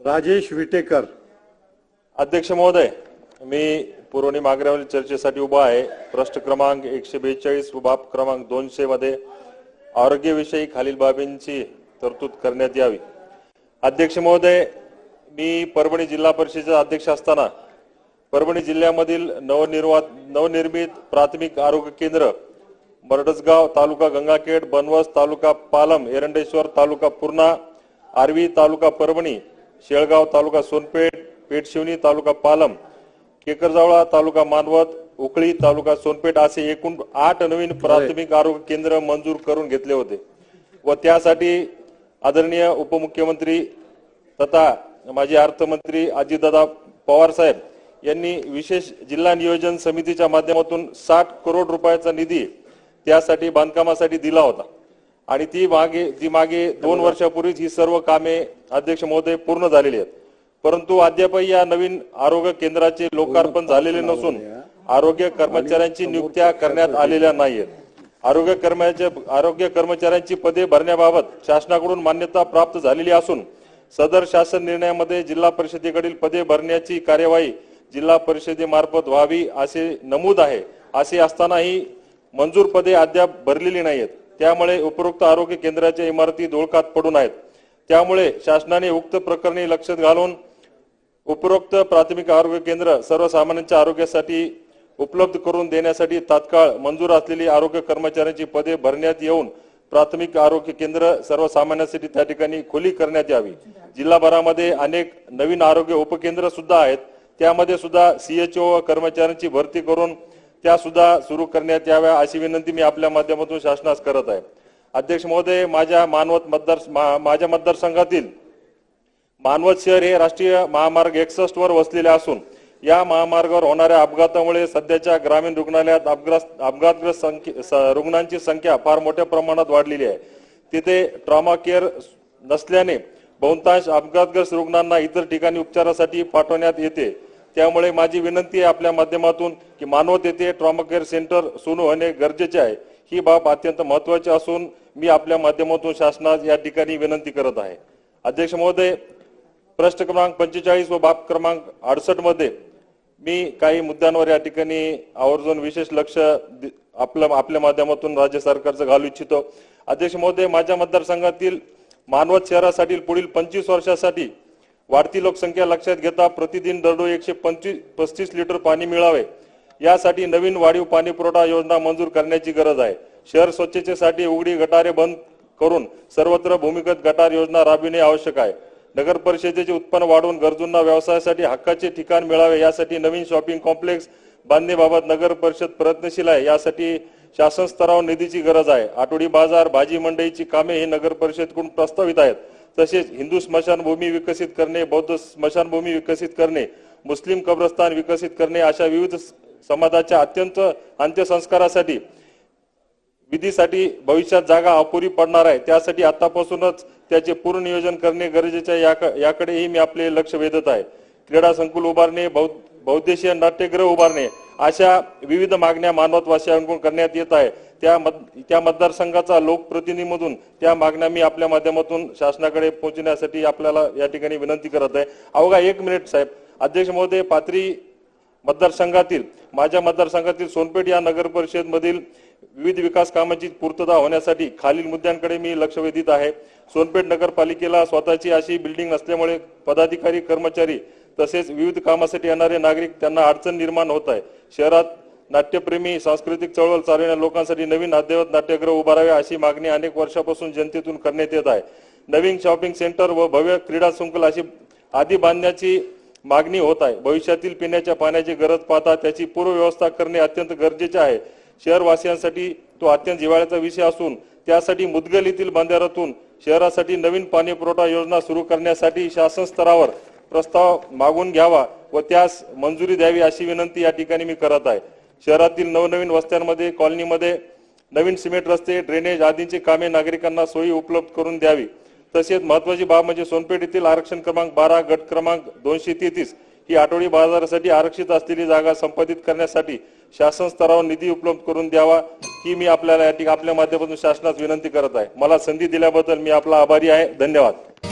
राजेश विटेकर. अध्यक्ष महोदय मी पुरवणी मागण्यावरील चर्चेसाठी उभा आहे. प्रश्न क्रमांक एकशे बेचाळीस व बाब क्रमांक दोनशे मध्ये आरोग्यविषयी खालील बाबींची तरतूद करण्यात यावी. अध्यक्ष महोदय मी परभणी जिल्हा परिषदेचा अध्यक्ष असताना परभणी जिल्ह्यामधील नवनिर्वा नवनिर्मित प्राथमिक आरोग्य केंद्र मरडसगाव तालुका गंगाखेड बनवस तालुका पालम एरंडेश्वर तालुका पूर्णा आर्वी तालुका परभणी शेळगाव तालुका सोनपेठ पेठशिवनी तालुका पालम केकरजावळा तालुका मानवत उकळी तालुका सोनपेठ असे एकूण आठ नवीन प्राथमिक आरोग्य केंद्र मंजूर करून घेतले होते व त्यासाठी आदरणीय उपमुख्यमंत्री तथा माजी अर्थमंत्री अजितदादा पवार साहेब यांनी विशेष जिल्हा नियोजन समितीच्या माध्यमातून साठ करोड रुपयाचा निधी त्यासाठी बांधकामासाठी दिला होता. आणि ती मागे ती मागे दोन वर्षापूर्वीच ही सर्व कामे अध्यक्ष महोदय पूर्ण झालेली आहेत. परंतु अद्यापही या नवीन आरोग्य केंद्राचे लोकार्पण झालेले नसून आरोग्य कर्मचाऱ्यांची नियुक्त्या करण्यात आलेल्या नाहीत आरोग्य कर्मचाऱ्या आरोग्य कर्मचाऱ्यांची पदे भरण्याबाबत शासनाकडून मान्यता प्राप्त झालेली असून सदर शासन निर्णयामध्ये जिल्हा परिषदेकडील पदे भरण्याची कार्यवाही जिल्हा परिषदेमार्फत व्हावी असे नमूद आहे असे असतानाही मंजूर पदे अद्याप भरलेली नाहीत त्यामुळे उपरोक्त आरोग्य केंद्राच्या इमारती धुळकात पडून आहेत. त्यामुळे शासनाने उक्त प्रकरणी लक्षात घालून उपरोक्त प्राथमिक आरोग्य केंद्र सर्वसामान्यांच्या आरोग्यासाठी उपलब्ध करून देण्यासाठी तात्काळ मंजूर असलेली आरोग्य कर्मचाऱ्यांची पदे भरण्यात येऊन प्राथमिक आरोग्य केंद्र सर्वसामान्यांसाठी त्या ठिकाणी खुली करण्यात यावी. जिल्हाभरामध्ये अनेक नवीन आरोग्य उपकेंद्र सुद्धा आहेत. त्यामध्ये सुद्धा सीएचओ कर्मचाऱ्यांची भरती करून त्या सुद्धा सुरू करण्यात याव्या अशी विनंती मी आपल्या माध्यमातून शासनास करत आहे. अध्यक्ष महोदय माझ्या मानवत मतदार मा- माझ्या मतदारसंघातील मानवत शहर हे राष्ट्रीय महामार्ग एकसष्ट वर वसलेले असून या महामार्गावर होणाऱ्या अपघातामुळे सध्याच्या ग्रामीण रुग्णालयात अपघात अपघातग्रस्त संख्या रुग्णांची संख्या फार मोठ्या प्रमाणात वाढलेली आहे. तिथे ट्रॉमा केअर नसल्याने बहुतांश अपघातग्रस्त रुग्णांना इतर ठिकाणी उपचारासाठी पाठवण्यात येते. त्यामुळे माझी विनंती आहे आपल्या माध्यमातून की मानवत येथे ट्रॉमा केअर सेंटर सुरू होणे गरजेचे आहे. ही बाब अत्यंत महत्वाची असून मी आपल्या माध्यमातून शासनास या ठिकाणी विनंती करत आहे. अध्यक्ष महोदय प्रश्न क्रमांक पंचेचाळीस व बाब क्रमांक अडसष्टमध्ये मी काही मुद्द्यांवर या ठिकाणी आवर्जून विशेष लक्ष आपलं आपल्या माध्यमातून राज्य सरकारचं घालू इच्छितो. अध्यक्ष महोदय माझ्या मतदारसंघातील मानवत शहरासाठी पुढील पंचवीस वर्षासाठी वाढती लोकसंख्या लक्षात घेता प्रतिदिन दरडोई एकशे पंचवीस पस्तीस लिटर पाणी मिळावे. यासाठी नवीन वाढीव पाणी पुरवठा योजना मंजूर करण्याची गरज आहे. शहर स्वच्छतेसाठी उघडी गटारे बंद करून सर्वत्र भूमिगत गटार योजना राबविणे आवश्यक आहे. नगर परिषदेचे उत्पन्न वाढवून गरजूंना व्यवसायासाठी हक्काचे ठिकाण मिळावे यासाठी नवीन शॉपिंग कॉम्प्लेक्स बांधणीबाबत नगर परिषद प्रयत्नशील आहे. यासाठी शासन स्तरावर निधीची गरज आहे. आठवडी बाजार भाजी मंडईची कामे ही नगर परिषदकडून प्रस्तावित आहेत. तसेच हिंदू स्मशानभूमी विकसित करणे बौद्ध स्मशानभूमी विकसित करणे मुस्लिम कब्रस्तान विकसित करणे अशा विविध समाजाच्या अत्यंत अंत्यसंस्कारासाठी विधीसाठी भविष्यात जागा अपुरी पडणार आहे. त्यासाठी आतापासूनच त्याचे पूर्ण नियोजन करणे गरजेचे आहे. याकडेही मी आपले लक्ष वेधत आहे. क्रीडा संकुल उभारणे बौद्ध बौद्धेशीय नाट्यगृह उभारणे अशा विविध मागण्या मानवतवासियांकडून करण्यात येत आहे. त्या मत त्या मतदारसंघाचा लोकप्रतिनिधीमधून त्या मागण्या मी आपल्या माध्यमातून शासनाकडे पोहोचण्यासाठी आपल्याला या ठिकाणी विनंती करत आहे. अवघा एक मिनिट साहेब. अध्यक्ष महोदय पात्री मतदारसंघातील माझ्या मतदारसंघातील सोनपेठ या नगर परिषद मधील विविध विकास कामांची पूर्तता होण्यासाठी खालील मुद्द्यांकडे मी लक्ष वेधित आहे. सोनपेठ नगरपालिकेला स्वतःची अशी बिल्डिंग नसल्यामुळे पदाधिकारी कर्मचारी तसेच विविध कामासाठी येणारे नागरिक त्यांना अडचण निर्माण होत आहे. शहरात नाट्यप्रेमी सांस्कृतिक चळवळ चालविणाऱ्या लोकांसाठी नवीन अद्ययावत नाट्यगृह उभारावे अशी मागणी अनेक वर्षापासून जनतेतून करण्यात येत आहे. नवीन शॉपिंग सेंटर व भव्य क्रीडा संकुल अशी आदी बांधण्याची मागणी होत आहे. भविष्यातील पिण्याच्या पाण्याची गरज पाहता त्याची पूर्वव्यवस्था करणे अत्यंत गरजेचे आहे. शहरवासियांसाठी तो अत्यंत जिव्हाळ्याचा विषय असून त्यासाठी मुदगल येथील बंधाऱ्यातून शहरासाठी नवीन पाणी पुरवठा योजना सुरू करण्यासाठी शासन स्तरावर प्रस्ताव मागून घ्यावा व त्यास मंजुरी द्यावी अशी विनंती या ठिकाणी मी करत आहे. शहरातील नवनवीन वस्त्यांमध्ये कॉलनीमध्ये नवीन सिमेंट रस्ते ड्रेनेज आदींची कामे नागरिकांना सोयी उपलब्ध करून द्यावी. तसेच महत्वाची बाब म्हणजे सोनपेठ येथील आरक्षण क्रमांक बारा गट क्रमांक दोनशे तेहतीस ही आठवडी बाजारासाठी आरक्षित असलेली जागा संपादित करण्यासाठी शासन स्तरावर निधी उपलब्ध करून द्यावा ही मी आपल्याला या ठिकाणी आपल्या माध्यमातून शासनास विनंती करत आहे. मला संधी दिल्याबद्दल मी आपला आभारी आहे. धन्यवाद.